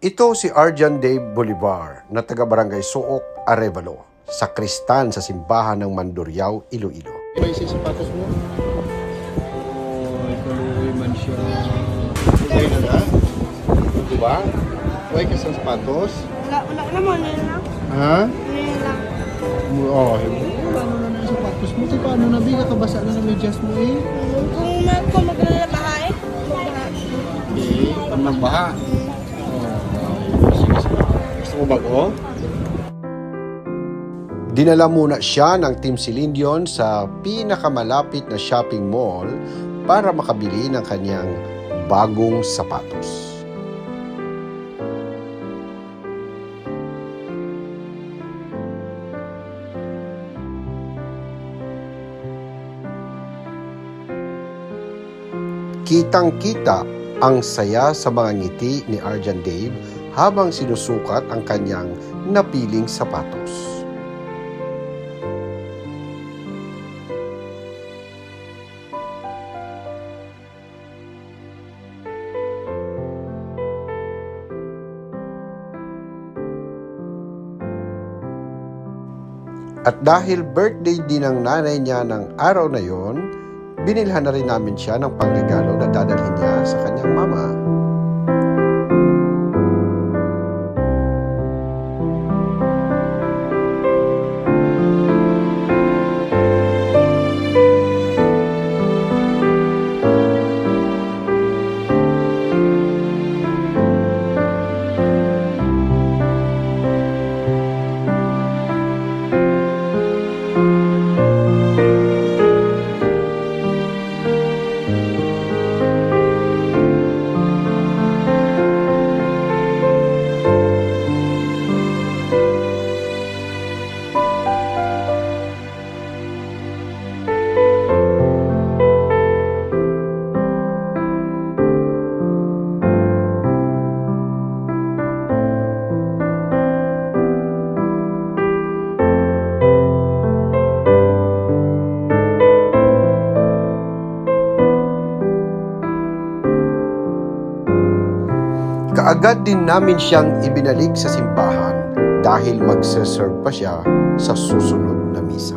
Ito si Arjan Dave Bolivar na taga Barangay Suok, Arevalo, sa Kristan sa simbahan ng Mandurriao, Iloilo. May isa sapatos mo? Oh, ikaluwi man siya. Okay na na? Diba? Huwag ka sa sapatos? Wala, wala naman, yun lang. Ha? Yun lang. Oh, wala na na yung sapatos mo. Paano na biga kabasa na ng medyas mo eh? Kung, ma- kung maglalabaha eh. Magbaha. Okay, pag nagbaha. Gusto mo bago? Dinala muna siya ng Team Silindion sa pinakamalapit na shopping mall para makabili ng kanyang bagong sapatos. Kitang-kita ang saya sa mga ngiti ni Arjan Dave habang sinusukat ang kanyang napiling sapatos. At dahil birthday din ng nanay niya ng araw na yon, binilhan na rin namin siya ng pangregalo na dadalhin niya sa kanyang mama. Kaagad din namin siyang ibinalik sa simbahan dahil magse-serve pa siya sa susunod na misa.